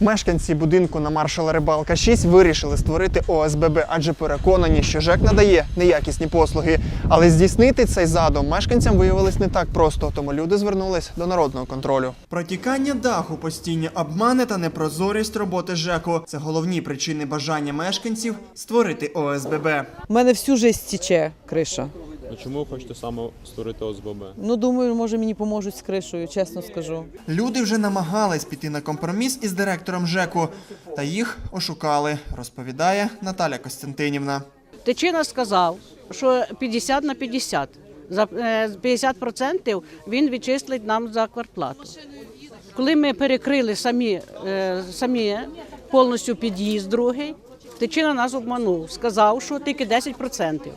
Мешканці будинку на маршала Рибалка 6 вирішили створити ОСББ, адже переконані, що ЖЕК надає неякісні послуги. Але здійснити цей задум мешканцям виявилось не так просто, тому люди звернулись до народного контролю. Протікання даху, постійні обмани та непрозорість роботи ЖЕКу це головні причини бажання мешканців створити ОСББ. У мене всю жесть тіче криша. А чому ви хочете саме створити ОСББ? Ну, думаю, може мені поможуть з кришею, чесно скажу. Люди вже намагались піти на компроміс із директором ЖЕКу, та їх ошукали, розповідає Наталя Костянтинівна. Тичина сказав, що 50 на 50. За е, 50% він відчислить нам за квартплату. Коли ми перекрили самі, е, самі повністю під'їзд другий, Тичина нас обманув. Сказав, що тільки 10%.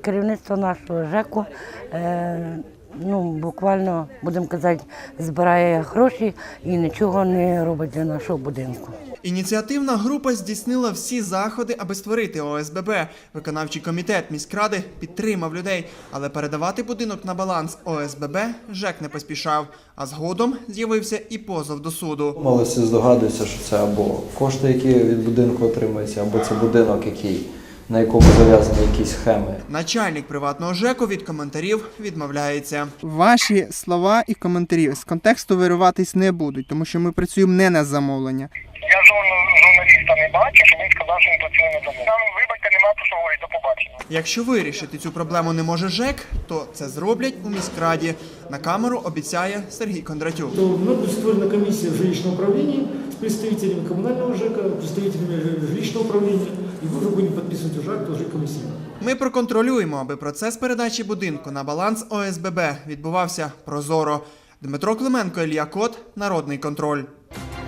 керівництво нашого ЖЕКу е, ну, буквально, будемо казати, збирає гроші і нічого не робить для нашого будинку. Ініціативна група здійснила всі заходи, аби створити ОСББ. Виконавчий комітет міськради підтримав людей, але передавати будинок на баланс ОСББ ЖЕК не поспішав. А згодом з'явився і позов до суду. Малося здогадується, що це або кошти, які від будинку отримуються, або це будинок, який, на якому зав'язані якісь схеми. Начальник приватного ЖЕКу від коментарів відмовляється. Ваші слова і коментарі з контексту вириватись не будуть, тому що ми працюємо не на замовлення. Я жодного журналіста не бачив, що він сказав, що він працює на дому. Нам вибачте, нема про що говорити. До побачення. Якщо вирішити цю проблему не може ЖЕК, то це зроблять у міськраді. На камеру обіцяє Сергій Кондратюк. то вновь будет створена комиссия в жилищном управлении с представителями коммунального ЖЭКа, представителями жилищного управления, и мы уже будем подписывать уже акт уже комиссии. Ми проконтролюємо, аби процес передачі будинку на баланс ОСББ відбувався прозоро. Дмитро Клименко, Ілля Кот, Народний контроль.